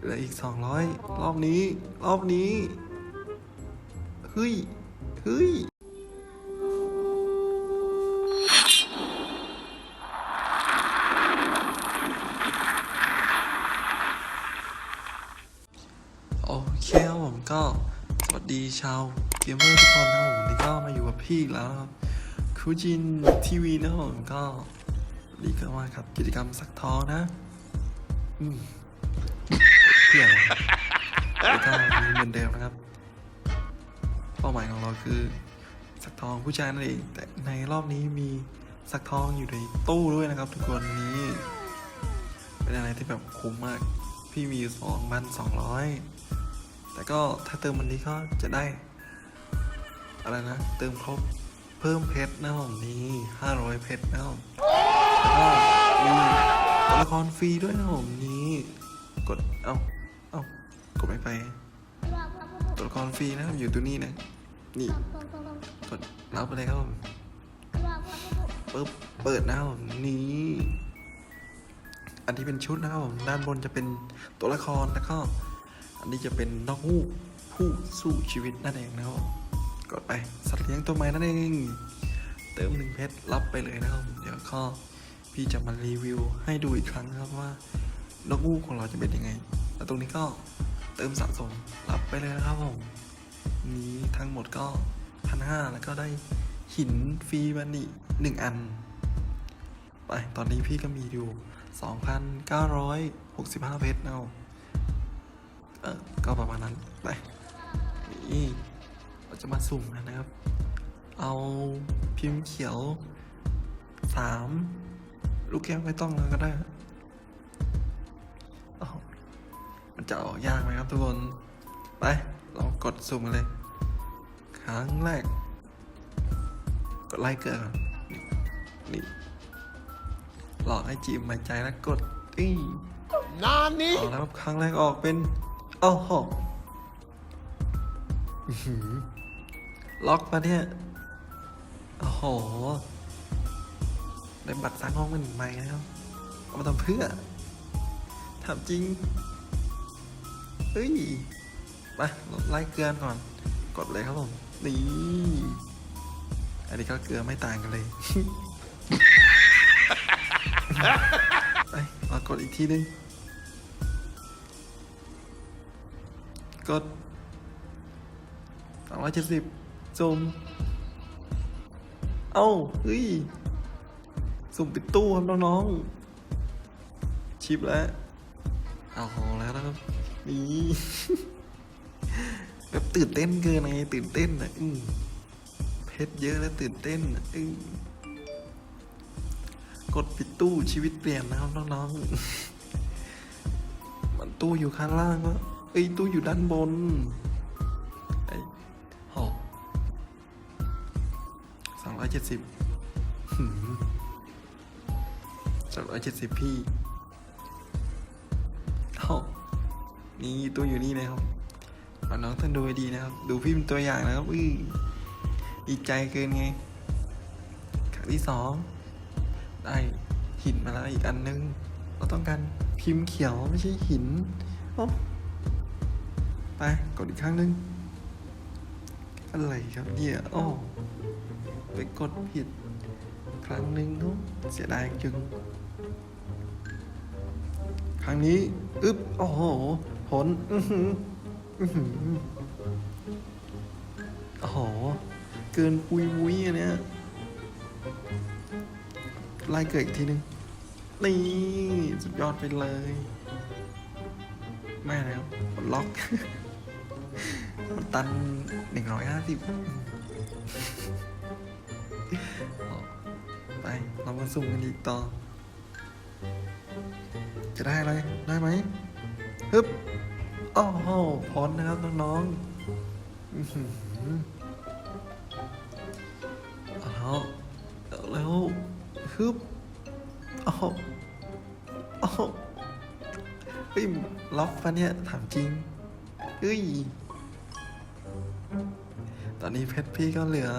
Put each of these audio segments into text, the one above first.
เหลืออีกสองร้อยรอบนี้ รอบนี้เฮ้ยเฮ้ยโอเคครับผมก็สวัสดีชาวเกมเมอร์ทุกคนนะครับผมวันนี้ก็มาอยู่กับพี่อีกแล้วนะครับคูจินทีวีนะครับผมก็วันนี้ก็มากับกิจกรรมสักท้องนะ อืม แล้วก็มีเหมือนเดิมนะครับ เป้าหมายของเราคือ สักทองผู้ชายนั่นเองแต่ในรอบนี้มีสักทองอยู่ในตู้ด้วยนะครับ ทุกคนนี้เป็นอะไรที่แบบคุ้มมาก พี่มีสองพันสองร้อยแต่ก็ถ้าเติมวันนี้ก็จะได้ อะไรนะ เติมครบเพิ่มเพชรนะผมนี้ห้าร้อยเพชรนะผมแล้วก็มีตัวละครฟรีด้วยนะผมนี้ กดเอาเอา กดไม่ไปตัวละครฟรีนะครับอยู่ตัวนี้นะ นี่กดรับไปเลยครับผมปึ๊บเปิดนะครับผมนี้อันที่เป็นชุดนะครับผมด้านบนจะเป็นตัวละครแล้วก็อันนี้จะเป็นนกฮูกผู้สู้ชีวิตนั่นเองนะครับกดไปสัตว์เลี้ยงตัวใหม่นั่นเองเติมหนึ่งเพชรรับไปเลยนะครับเดี๋ยวก็พี่จะมารีวิวให้ดูอีกครั้งครับว่านกฮูกของเราจะเป็นยังไง แล้วตรงนี้ก็ เติมสะสมรับไปเลยนะครับผมนี้ทั้งหมดก็พันห้าแล้วก็ได้หินฟรีบันนี่หนึ่งอัน ไป ตอนนี้พี่ก็มีอยู่2,965เพชรเอาเออก็ประมาณนั้น ไปนี่เราจะมาสุ่มกันนะครับ เอาพิมพ์เขียว3ลูกแก้วไม่ต้องแล้วก็ได้ จะออกยากไหมครับทุกคน ไปเรากดสุ่มกันเลย ครั้งแรก กดไลค์เกิดก่อนนี่นี่หลอกให้จีบหายใจแล้วกดอี้นานนี้เอาแล้วครับครั้งแรกออกเป็นโอ้โหอื้อหือล็อกมาเนี่ยโอ้โหได้บัตรสร้างห้องมันใหม่นะครับเอามาทำเพื่อถามจริงเฮ้ยไปไล่เกลือก่อน กดเลยครับผมนี่อันนี้ก็เกลือไม่ต่างกันเลยไปมากดอีกทีนึง กดสองร้อยเจ็ดสิบซูมเอ้า เฮ้ย สุ่มปิดตู้ครับน้องๆ ชิปแล้ว เอาแล้วนะครับ นี่แบบตื่นเต้นเกินไงตื่นเต้นอะอเพชรเยอะแล้วตื่นเต้นอะกดปิดตู้ชีวิตเปลี่ยนนะครับน้องๆ มันตู้อยู่ข้างล่างก็เอ้ยตู้อยู่ด้านบนไอ้หอสองร้อยเจ็ดสิบสองร้อยเจ็ดสิบพี่ นี่ตู้อยู่นี่นะครับเอาน้องท่านดูให้ดีนะครับ ดูพี่เป็นตัวอย่างนะครับอื้อดีใจเกินไงครั้งที่สองได้หินมาแล้วอีกอันนึง เราต้องการพิมพ์เขียวไม่ใช่หินโอ้ไปกดอีกครั้งหนึง อะไรครับเนี่ยโอ้ไปกดผิด ครั้งหนึ่งเนอะเสียดายจึง ครั้งนี้ อึ๊บ โอ้โห ผลอื้อหืออื้อหือโอ้โห เกินปุยวุ้ยอันเนี้ยไล่เกิดอีกทีนึง นี่ สุดยอดไปเลย ไม่แล้วปลดล็อกมันตันหนึ่งร้อยห้าสิบไป เรามาสุ่มกันอีกต่อ จะได้อะไร ได้ไหม ฮึบโอ้โหพรนะครับ น้องๆอื้อหือเอาแล้วเอาแล้วฮึบอ้โหโอ้โหเฮ้ยล็อกปะเนี่ยถามจริงเฮ้ย ตอนนี้เพชรพี่ก็เหลือ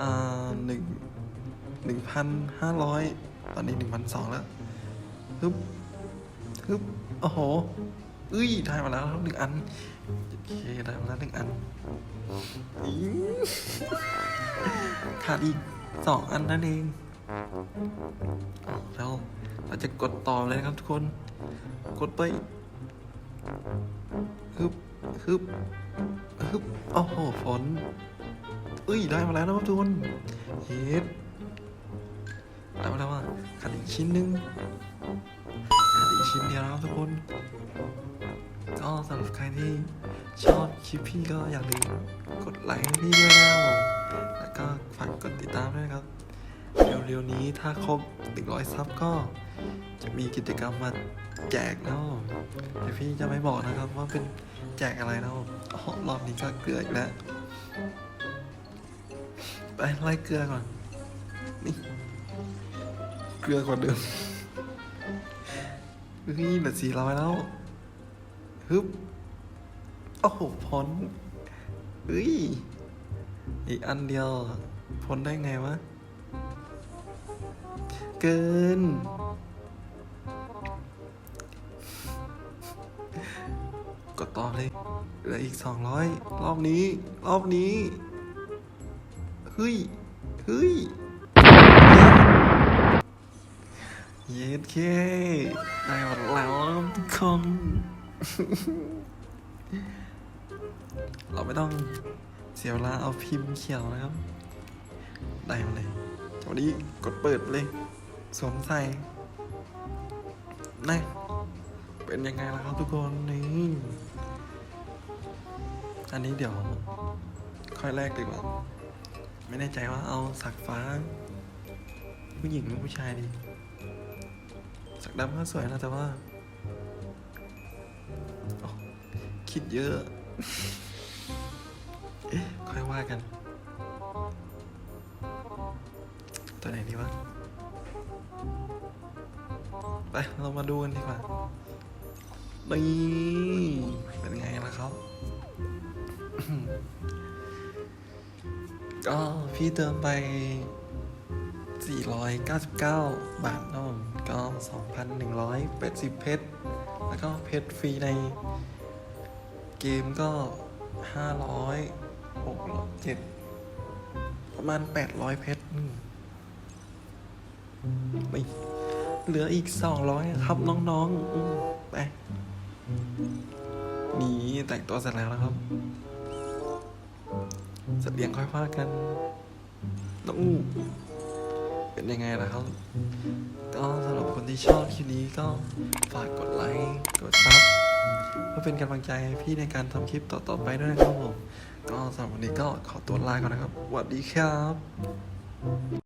อ่าหนึ่งหนึ่งพันห้าร้อยตอนนี้หนึ่งพันสองแล้วฮึบ ฮึบโอ้โหเอ้ยได้มาแล้วครับหนึ่งอันโอเคได้มาแล้วหนึ่งอันขาดอีกสองอันนั่นเองเอาแล้วเราจะกดต่อเลยนะครับทุกคน กดไปฮึบฮึบฮึบโอ้โหฝนเอ้ยได้มาแล้วนะครับทุกคนเฮ็ดได้มาแล้วว่าขาดอีกชิ้นหนึง อีกชิ้นเดียวนะครับทุกคนก็สำหรับใครที่ชอบคลิปพี่ก็อย่าลืมกดไลค์ให้พี่ด้วยนะแล้วก็ฝากกดติดตามด้วยครับ เร็วๆนี้ถ้าครบ 100 ซับก็จะมีกิจกรรมมาแจกนะแต่พี่จะไม่บอกนะครับว่าเป็นแจกอะไรนะครับอ๋อรอบนี้ก็เกลืออีกแล้ว ไปไล่เกลือก่อน นี่ เกลือกว่าเดิม เฮ้ยเหลือสี่ร้อยแล้วฮึบโอ้โหพ้นเฮ้ย อีกอันเดียวพ้นได้ไงวะ เกิน กดต่อเลยเหลืออีกสองร้อยรอบนี้ รอบนี้ เฮ้ย เฮ้ย เย็ดเคได้หมดแล้วทุกคน เราไม่ต้องเสียเวลาเอาพิมพ์เขียวนะครับ ได้มาเลยจังหวะนี้กดเปิดเลย สวมใส่นะเป็นยังไงล่ะครับทุกคนนี่อันนี้เดี๋ยว ค่อยแรกดีกว่า ไม่แน่ใจว่าเอาสักฟ้า ผู้หญิงหรือผู้ชายดี ดำก็สวยนะแต่ว่า คิดเยอะ ค่อยว่ากัน ตัวไหนดีวะ ไป เรามาดูกันดีกว่านี่เป็นไงล่ะครับ ก็พี่เติมไป 499 บาทเนาะก็ 2,180 เพชร แล้วก็เพชรฟรีในเกมก็ 500 607 ประมาณ 800 เพชรไม่เหลืออีก 200 ครับน้องๆไปนี่แต่งตัวเสร็จแล้วนะครับเสร็จเรียงค่อยว่ากันน้องอู้ เป็นยังไงล่ะครับ ก็สำหรับคนที่ชอบคลิปนี้ก็ฝากกดไลค์ กดซับเพื่อเป็นกำลังใจให้พี่ในการทำคลิปต่อๆไปด้วยนะครับผม ก็สำหรับวันนี้ก็ขอตัวลาก่อนนะครับสวัสดีครับ